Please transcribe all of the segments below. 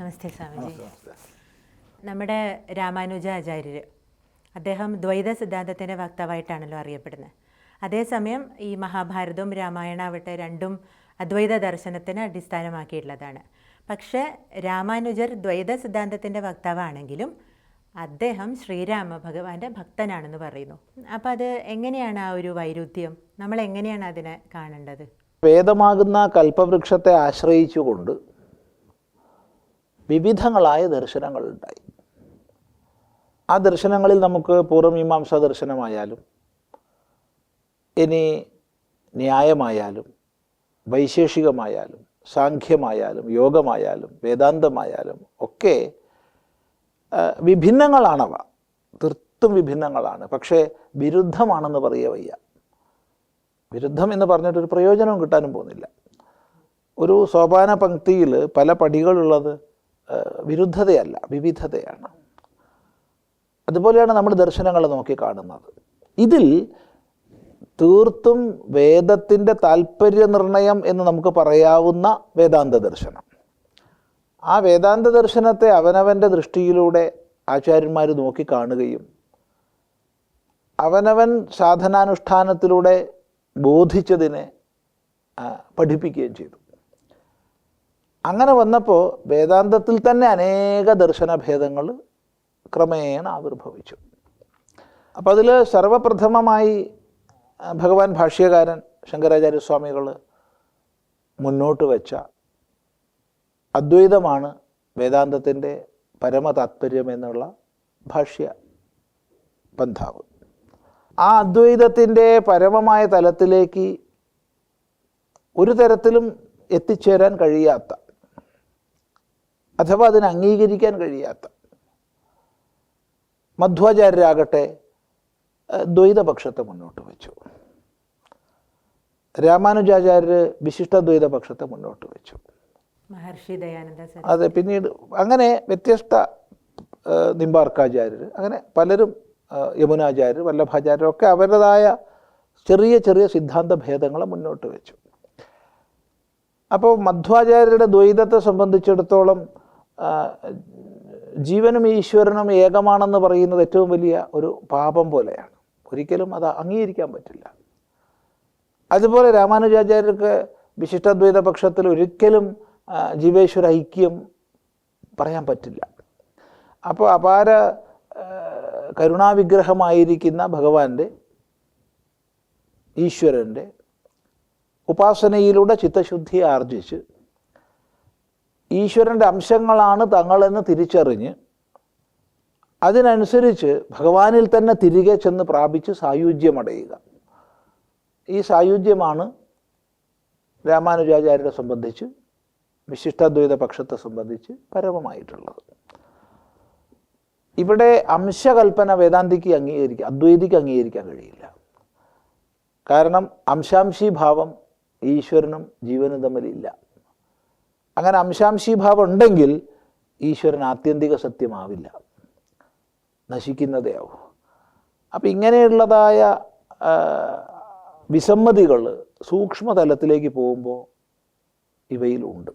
നമസ്തേ സ്വാമിജി. നമ്മുടെ രാമാനുജാചാര്യർ അദ്ദേഹം ദ്വൈത സിദ്ധാന്തത്തിന്റെ വക്താവായിട്ടാണല്ലോ അറിയപ്പെടുന്നത്. അതേസമയം ഈ മഹാഭാരതവും രാമായണാവട്ടെ രണ്ടും അദ്വൈത ദർശനത്തിന് അടിസ്ഥാനമാക്കിയിട്ടുള്ളതാണ്. പക്ഷേ രാമാനുജർ ദ്വൈത സിദ്ധാന്തത്തിന്റെ വക്താവാണെങ്കിലും അദ്ദേഹം ശ്രീരാമ ഭഗവാന്റെ ഭക്തനാണെന്ന് പറയുന്നു. അപ്പോൾ അത് എങ്ങനെയാണ് ആ ഒരു വൈരുദ്ധ്യം? നമ്മൾ എങ്ങനെയാണ് അതിനെ കാണേണ്ടത്? വേദമാകുന്ന കൽപ്പവൃക്ഷത്തെ ആശ്രയിച്ചുകൊണ്ട് വിവിധങ്ങളായ ദർശനങ്ങൾ ഉണ്ടായി ആ ദർശനങ്ങളിൽ നമുക്ക് പൂർവമീമാംസ ദർശനമായാലും ഇനി ന്യായമായാലും വൈശേഷികമായാലും സാഖ്യമായാലും യോഗമായാലും വേദാന്തമായാലും ഒക്കെ വിഭിന്നങ്ങളാണവ. തീർത്തും വിഭിന്നങ്ങളാണ്. പക്ഷേ വിരുദ്ധമാണെന്ന് പറയുക വയ്യ. വിരുദ്ധം എന്ന് പറഞ്ഞിട്ടൊരു പ്രയോജനവും കിട്ടാനും പോകുന്നില്ല. ഒരു സോപാന പങ്ക്തിയിൽ പല പടികളുള്ളത് വിരുദ്ധതയല്ല വിവിധതയാണ്. അതുപോലെയാണ് നമ്മൾ ദർശനങ്ങൾ നോക്കി കാണുന്നത്. ഇതിൽ തീർത്തും വേദത്തിന്റെ താല്പര്യ നിർണയം എന്ന് നമുക്ക് പറയാവുന്ന വേദാന്ത ദർശനം. ആ വേദാന്ത ദർശനത്തെ അവനവന്റെ ദൃഷ്ടിയിലൂടെ ആചാര്യന്മാർ നോക്കി കാണുകയും അവനവൻ സാധനാനുഷ്ഠാനത്തിലൂടെ ബോധിച്ചതിനെ പഠിപ്പിക്കുകയും ചെയ്തു. അങ്ങനെ വന്നപ്പോൾ വേദാന്തത്തിൽ തന്നെ അനേക ദർശനഭേദങ്ങൾ ക്രമേണ ആവിർഭവിച്ചു. അപ്പോൾ അതിൽ സർവപ്രഥമമായി ഭഗവാൻ ഭാഷ്യകാരൻ ശങ്കരാചാര്യസ്വാമികൾ മുന്നോട്ട് വെച്ച അദ്വൈതമാണ് വേദാന്തത്തിന്റെ പരമതാത്പര്യം എന്നുള്ള ഭാഷ്യ പന്ഥാവ്. ആ അദ്വൈതത്തിന്റെ പരമമായ തലത്തിലേക്ക് ഒരു തരത്തിലും എത്തിച്ചേരാൻ കഴിയാത്ത അഥവാ അതിനെ അംഗീകരിക്കാൻ കഴിയാത്ത മധ്വാചാര്യരാകട്ടെ ദ്വൈതപക്ഷത്തെ മുന്നോട്ട് വെച്ചു. രാമാനുജാചാര്യർ വിശിഷ്ട ദ്വൈതപക്ഷത്തെ മുന്നോട്ട് വെച്ചു. മഹർഷി ദയാനന്ദ അതെ പിന്നീട് അങ്ങനെ വ്യത്യസ്ത നിമ്പാർക്കാചാര്യർ അങ്ങനെ പലരും യമുനാചാര്യർ വല്ലഭാചാര്യർ ഒക്കെ അവരുടേതായ ചെറിയ ചെറിയ സിദ്ധാന്ത ഭേദങ്ങളെ മുന്നോട്ട് വെച്ചു. അപ്പോൾ മധ്വാചാര്യരുടെ ദ്വൈതത്തെ സംബന്ധിച്ചിടത്തോളം ജീവനും ഈശ്വരനും ഏകമാണെന്ന് പറയുന്നത് ഏറ്റവും വലിയ ഒരു പാപം പോലെയാണ്. ഒരിക്കലും അത് അംഗീകരിക്കാൻ പറ്റില്ല. അതുപോലെ രാമാനുജാചാര്യർക്ക് വിശിഷ്ടദ്വൈത പക്ഷത്തിൽ ഒരിക്കലും ജീവേശ്വര ഐക്യം പറയാൻ പറ്റില്ല. അപ്പോൾ അപാര കരുണാവിഗ്രഹമായിരിക്കുന്ന ഭഗവാന്റെ ഈശ്വരന്റെ ഉപാസനയിലൂടെ ചിത്തശുദ്ധി ആർജിച്ച് ഈശ്വരന്റെ അംശങ്ങളാണ് തങ്ങളെന്ന് തിരിച്ചറിഞ്ഞ് അതിനനുസരിച്ച് ഭഗവാനിൽ തന്നെ തിരികെ ചെന്ന് പ്രാപിച്ച് സായുജ്യമടയുക. ഈ സായുജ്യമാണ് രാമാനുജാചാര്യരെ സംബന്ധിച്ച് വിശിഷ്ടാദ്വൈത പക്ഷത്തെ സംബന്ധിച്ച് പരമമായിട്ടുള്ളത്. ഇവിടെ അംശകൽപ്പന വേദാന്തിക്ക് അംഗീകരിക്കുക അദ്വൈതിക്ക് അംഗീകരിക്കാൻ കഴിയില്ല. കാരണം അംശാംശീഭാവം ഈശ്വരനും ജീവനും തമ്മിലില്ല. അങ്ങനെ അംശാംശി ഭാവം ഉണ്ടെങ്കിൽ ഈശ്വരൻ ആത്യന്തിക സത്യമാവില്ല. നശിക്കുന്നതേ ആവും അപ്പം ഇങ്ങനെയുള്ളതായ വിസമ്മതികൾ സൂക്ഷ്മതലത്തിലേക്ക് പോകുമ്പോൾ ഇവയിലുണ്ട്.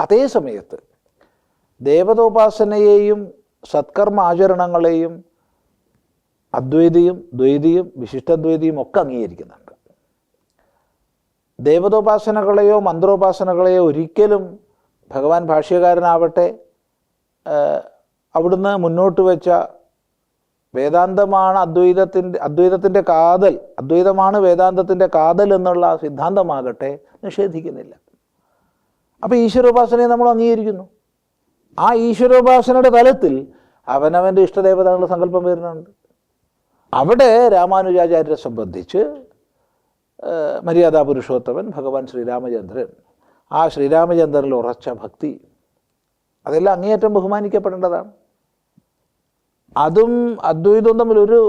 അതേ സമയത്ത് ദേവതോപാസനയെയും സത്കർമ്മ ആചരണങ്ങളെയും അദ്വൈതിയും ദ്വൈതിയും വിശിഷ്ടദ്വൈതിയും ഒക്കെ അംഗീകരിക്കുന്നുണ്ട്. ദേവതോപാസനകളെയോ മന്ത്രോപാസനകളെയോ ഒരിക്കലും ഭഗവാൻ ഭാഷ്യകാരനാവട്ടെ അവിടുന്ന് മുന്നോട്ട് വെച്ച വേദാന്തമാണ് അദ്വൈതത്തിന്റെ അദ്വൈതത്തിന്റെ കാതൽ അദ്വൈതമാണ് വേദാന്തത്തിന്റെ കാതൽ എന്നുള്ള സിദ്ധാന്തമാകട്ടെ നിഷേധിക്കുന്നില്ല. അപ്പോൾ ഈശ്വരോപാസനയെ നമ്മൾ അംഗീകരിക്കുന്നു. ആ ഈശ്വരോപാസനയുടെ തലത്തിൽ അവനവന്റെ ഇഷ്ടദേവതകളുടെ സങ്കല്പം വരുന്നുണ്ട്. അവിടെ രാമാനുജാചാര്യരെ സംബന്ധിച്ച് മര്യാദാ പുരുഷോത്തമൻ ഭഗവാൻ ശ്രീരാമചന്ദ്രൻ. ആ ശ്രീരാമചന്ദ്രനിൽ ഉറച്ച ഭക്തി. അതെല്ലാം അങ്ങേയറ്റം ബഹുമാനിക്കപ്പെടേണ്ടതാണ്. അതും അദ്വൈതവും തമ്മിൽ ഒരു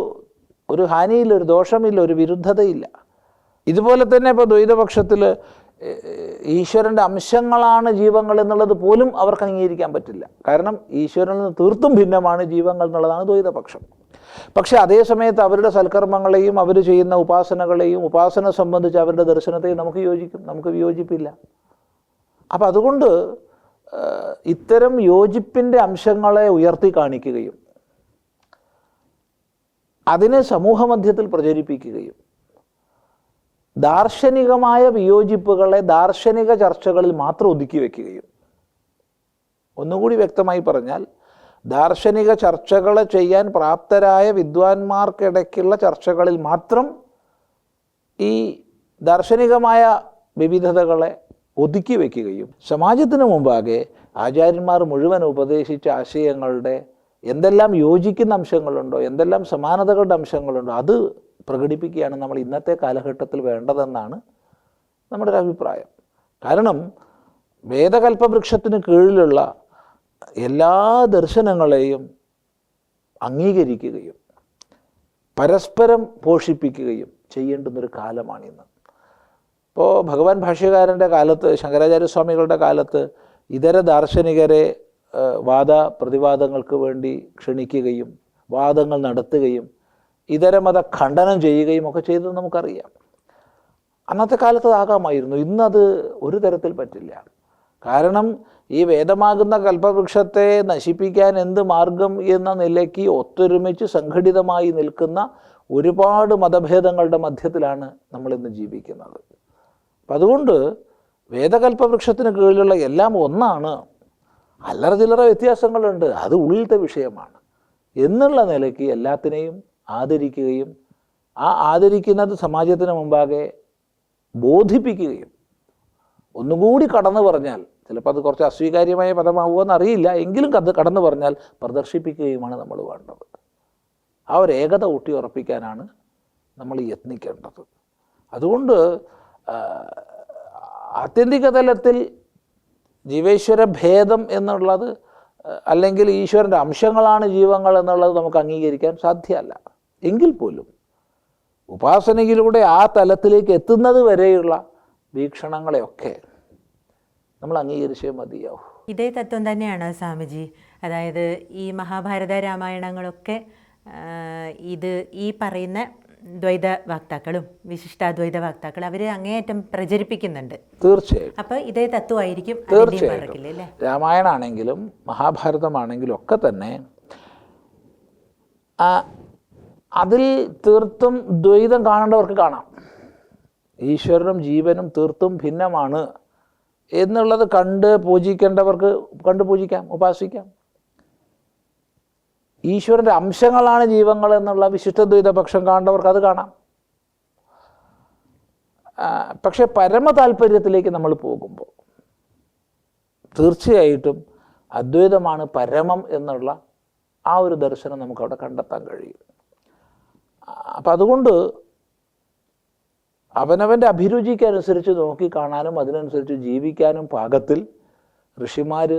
ഒരു ഹാനിയില്ല ഒരു ദോഷമില്ല ഒരു വിരുദ്ധതയില്ല. ഇതുപോലെ തന്നെ ഇപ്പോൾ ദ്വൈതപക്ഷത്തിൽ ഈശ്വരന്റെ അംശങ്ങളാണ് ജീവങ്ങൾ എന്നുള്ളത് പോലും അവർക്ക് അംഗീകരിക്കാൻ പറ്റില്ല. കാരണം ഈശ്വരനിൽ നിന്ന് തീർത്തും ഭിന്നമാണ് ജീവങ്ങൾ എന്നുള്ളതാണ് ദ്വൈതപക്ഷം. പക്ഷേ അതേ സമയത്ത് അവരുടെ സൽക്കർമ്മങ്ങളെയും അവർ ചെയ്യുന്ന ഉപാസനകളെയും ഉപാസന സംബന്ധിച്ച് അവരുടെ ദർശനത്തെയും നമുക്ക് യോജിക്കും നമുക്ക് വിയോജിപ്പില്ല. അപ്പം അതുകൊണ്ട് ഇത്തരം യോജിപ്പിന്റെ അംശങ്ങളെ ഉയർത്തി കാണിക്കുകയും അതിനെ സമൂഹമധ്യത്തിൽ പ്രചരിപ്പിക്കുകയും ദാർശനികമായ വിയോജിപ്പുകളെ ദാർശനിക ചർച്ചകളിൽ മാത്രം ഒതുക്കി വയ്ക്കുകയും ഒന്നുകൂടി വ്യക്തമായി പറഞ്ഞാൽ ദാർശനിക ചർച്ചകൾ ചെയ്യാൻ പ്രാപ്തരായ വിദ്വാൻമാർക്കിടയ്ക്കുള്ള ചർച്ചകളിൽ മാത്രം ഈ ദാർശനികമായ വിവിധതകളെ ഒതുക്കി വയ്ക്കുകയും സമാജത്തിന് മുമ്പാകെ ആചാര്യന്മാർ മുഴുവൻ ഉപദേശിച്ച ആശയങ്ങളുടെ എന്തെല്ലാം യോജിക്കുന്ന അംശങ്ങളുണ്ടോ എന്തെല്ലാം സമാനതകളുടെ അംശങ്ങളുണ്ടോ അത് പ്രകടിപ്പിക്കുകയാണ് നമ്മൾ ഇന്നത്തെ കാലഘട്ടത്തിൽ വേണ്ടതെന്നാണ് നമ്മുടെ ഒരു അഭിപ്രായം. കാരണം വേദകൽപ്പവൃക്ഷത്തിന് കീഴിലുള്ള എല്ലാ ദർശനങ്ങളെയും അംഗീകരിക്കുകയും പരസ്പരം പോഷിപ്പിക്കുകയും ചെയ്യേണ്ടുന്നൊരു കാലമാണിന്ന്. ഇപ്പോൾ ഭഗവാൻ ഭാഷ്യകാരന്റെ കാലത്ത് ശങ്കരാചാര്യസ്വാമികളുടെ കാലത്ത് ഇതര ദാർശനികരെ വാദ പ്രതിവാദങ്ങൾക്ക് വേണ്ടി ക്ഷണിക്കുകയും വാദങ്ങൾ നടത്തുകയും ഇതര മത ഖണ്ഡനം ചെയ്യുകയും ഒക്കെ ചെയ്തത് നമുക്കറിയാം. അന്നത്തെ കാലത്ത് ആകാമായിരുന്നു ഇന്നത് ഒരു തരത്തിൽ പറ്റില്ല. കാരണം ഈ വേദമാകുന്ന കൽപ്പവൃക്ഷത്തെ നശിപ്പിക്കാൻ എന്ത് മാർഗം എന്ന നിലയ്ക്ക് ഒത്തൊരുമിച്ച് സംഘടിതമായി നിൽക്കുന്ന ഒരുപാട് മതഭേദങ്ങളുടെ മധ്യത്തിലാണ് നമ്മളിന്ന് ജീവിക്കുന്നത്. അപ്പം അതുകൊണ്ട് വേദകൽപ്പവൃക്ഷത്തിന് കീഴിലുള്ള എല്ലാം ഒന്നാണ് അല്ലറ ചില്ലറ വ്യത്യാസങ്ങളുണ്ട്. അത് ഉള്ളിലത്തെ വിഷയമാണ്. എന്നുള്ള നിലയ്ക്ക് എല്ലാത്തിനെയും ആദരിക്കുകയും ആ ആദരിക്കുന്നത് സമാജത്തിന് മുമ്പാകെ ബോധിപ്പിക്കുകയും ഒന്നുകൂടി കടന്നു പറഞ്ഞാൽ ചിലപ്പോൾ അത് കുറച്ച് അസ്വീകാര്യമായ പദമാവുമോ എന്നറിയില്ല എങ്കിലും കത് കടന്നു പറഞ്ഞാൽ പ്രദർശിപ്പിക്കുകയുമാണ് നമ്മൾ വേണ്ടത്. ആ ഒരു ഏകത ഊട്ടി ഉറപ്പിക്കാനാണ് നമ്മൾ യത്നിക്കേണ്ടത്. അതുകൊണ്ട് ആത്യന്തിക തലത്തിൽ ജീവേശ്വര ഭേദം എന്നുള്ളത് അല്ലെങ്കിൽ ഈശ്വരന്റെ അംശങ്ങളാണ് ജീവങ്ങൾ എന്നുള്ളത് നമുക്ക് അംഗീകരിക്കാൻ സാധ്യമല്ല. എങ്കിൽ പോലും ഉപാസനയിലൂടെ ആ തലത്തിലേക്ക് എത്തുന്നത് വരെയുള്ള വീക്ഷണങ്ങളെയൊക്കെ നമ്മൾ അംഗീകരിച്ചേ മതിയാവും. ഇതേ തത്വം തന്നെയാണ് സ്വാമിജി. അതായത് ഈ മഹാഭാരത രാമായണങ്ങളൊക്കെ ഇത് ഈ പറയുന്ന ദ്വൈത വക്താക്കളും വിശിഷ്ടാദ്വൈത വക്താക്കളും അവർ അങ്ങേയറ്റം പ്രചരിപ്പിക്കുന്നുണ്ട്. തീർച്ചയായും അപ്പോൾ ഇതേ തത്വമായിരിക്കും തീർച്ചയായിട്ടും. രാമായണമാണെങ്കിലും മഹാഭാരതമാണെങ്കിലും ഒക്കെ തന്നെ അതിൽ തീർത്തും ദ്വൈതം കാണേണ്ടവർക്ക് കാണാം. ഈശ്വരനും ജീവനും തീർത്തും ഭിന്നമാണ് എന്നുള്ളത് കണ്ട് പൂജിക്കേണ്ടവർക്ക് കണ്ട് പൂജിക്കാം ഉപാസിക്കാം. ഈശ്വരന്റെ അംശങ്ങളാണ് ജീവങ്ങൾ എന്നുള്ള വിശിഷ്ടദ്വൈത പക്ഷം കാണേണ്ടവർക്ക് അത് കാണാം. പക്ഷെ പരമ താല്പര്യത്തിലേക്ക് നമ്മൾ പോകുമ്പോൾ തീർച്ചയായിട്ടും അദ്വൈതമാണ് പരമം എന്നുള്ള ആ ഒരു ദർശനം നമുക്കവിടെ കണ്ടെത്താൻ കഴിയും. അപ്പം അതുകൊണ്ട് അവനവന്റെ അഭിരുചിക്കനുസരിച്ച് നോക്കി നോക്കിക്കാണാനും അതിനനുസരിച്ച് ജീവിക്കാനും പാകത്തിൽ ഋഷിമാർ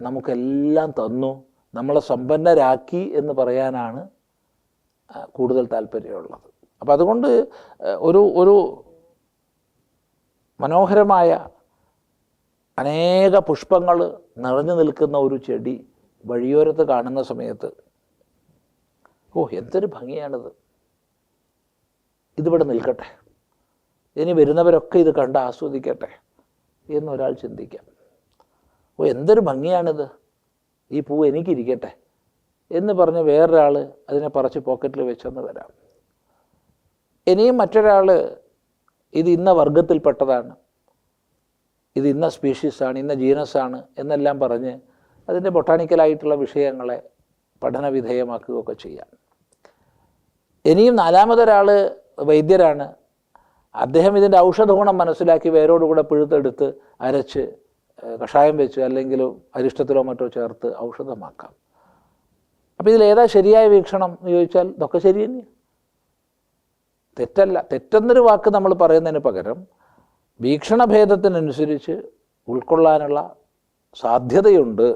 നമുക്കെല്ലാം തന്നു. നമ്മളെ സമ്പന്നരാക്കി എന്ന് പറയാനാണ് കൂടുതൽ താല്പര്യമുള്ളത്. അപ്പം അതുകൊണ്ട് ഒരു ഒരു മനോഹരമായ അനേക പുഷ്പങ്ങൾ നിറഞ്ഞു നിൽക്കുന്ന ഒരു ചെടി വഴിയോരത്ത് കാണുന്ന സമയത്ത് ഓ എന്തൊരു ഭംഗിയാണിത്. ഇതിവിടെ നിൽക്കട്ടെ. ഇനി വരുന്നവരൊക്കെ ഇത് കണ്ട് ആസ്വദിക്കട്ടെ എന്നൊരാൾ ചിന്തിക്കാം. ഓ എന്തൊരു ഭംഗിയാണിത്. ഈ പൂ എനിക്കിരിക്കട്ടെ എന്ന് പറഞ്ഞ് വേറൊരാൾ അതിനെ പറിച്ച് പോക്കറ്റിൽ വെച്ചെന്ന് വരാം. ഇനിയും മറ്റൊരാൾ ഇത് ഇന്ന വർഗത്തിൽപ്പെട്ടതാണ് ഇത് ഇന്ന സ്പീഷീസാണ് ഇന്ന ജീനസാണ് എന്നെല്ലാം പറഞ്ഞ് അതിന്റെ ബൊട്ടാണിക്കലായിട്ടുള്ള വിഷയങ്ങളെ പഠനവിധേയമാക്കുകയൊക്കെ ചെയ്യാം. ഇനിയും നാലാമതൊരാൾ വൈദ്യരാണ്. അദ്ദേഹം ഇതിന്റെ ഔഷധ ഗുണം മനസ്സിലാക്കി വേരോടുകൂടെ പിഴുത്തെടുത്ത് അരച്ച് കഷായം വെച്ച് അല്ലെങ്കിൽ അരിഷ്ടത്തിലോ മറ്റോ ചേർത്ത് ഔഷധമാക്കാം. അപ്പോൾ ഇതിലേതാ ശരിയായ വീക്ഷണം എന്ന് ചോദിച്ചാൽ ഇതൊക്കെ ശരി തന്നെയാണ് തെറ്റല്ല തെറ്റെന്നൊരു വാക്ക് നമ്മൾ പറയുന്നതിന് പകരം വീക്ഷണഭേദത്തിനനുസരിച്ച് ഉൾക്കൊള്ളാനുള്ള സാധ്യതയുണ്ട്.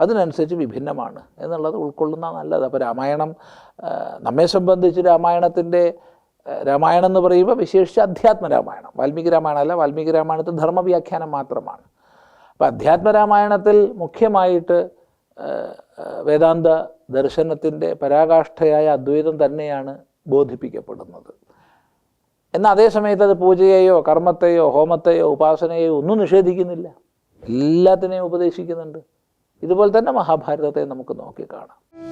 അതിനനുസരിച്ച് വിഭിന്നമാണ്. എന്നുള്ളത് ഉൾക്കൊള്ളുന്ന നല്ലത്. അപ്പോൾ രാമായണം നമ്മെ സംബന്ധിച്ച് രാമായണത്തിന്റെ രാമായണം എന്ന് പറയുമ്പോൾ വിശേഷിച്ച് അധ്യാത്മ രാമായണം. വാൽമീകി രാമായണമല്ല വാൽമീകി രാമായണത്തിൽ ധർമ്മവ്യാഖ്യാനം മാത്രമാണ്. അപ്പോൾ അധ്യാത്മ രാമായണത്തിൽ മുഖ്യമായിട്ട് വേദാന്ത ദർശനത്തിന്റെ പരാകാഷ്ഠയായ അദ്വൈതം തന്നെയാണ് ബോധിപ്പിക്കപ്പെടുന്നത്. എന്നാൽ അതേ സമയത്ത് അത് പൂജയെയോ കർമ്മത്തെയോ ഹോമത്തെയോ ഉപാസനയെയോ ഒന്നും നിഷേധിക്കുന്നില്ല. എല്ലാത്തിനെയും ഉപദേശിക്കുന്നുണ്ട്. ഇതുപോലെ തന്നെ മഹാഭാരതത്തെ നമുക്ക് നോക്കിക്കാണാം.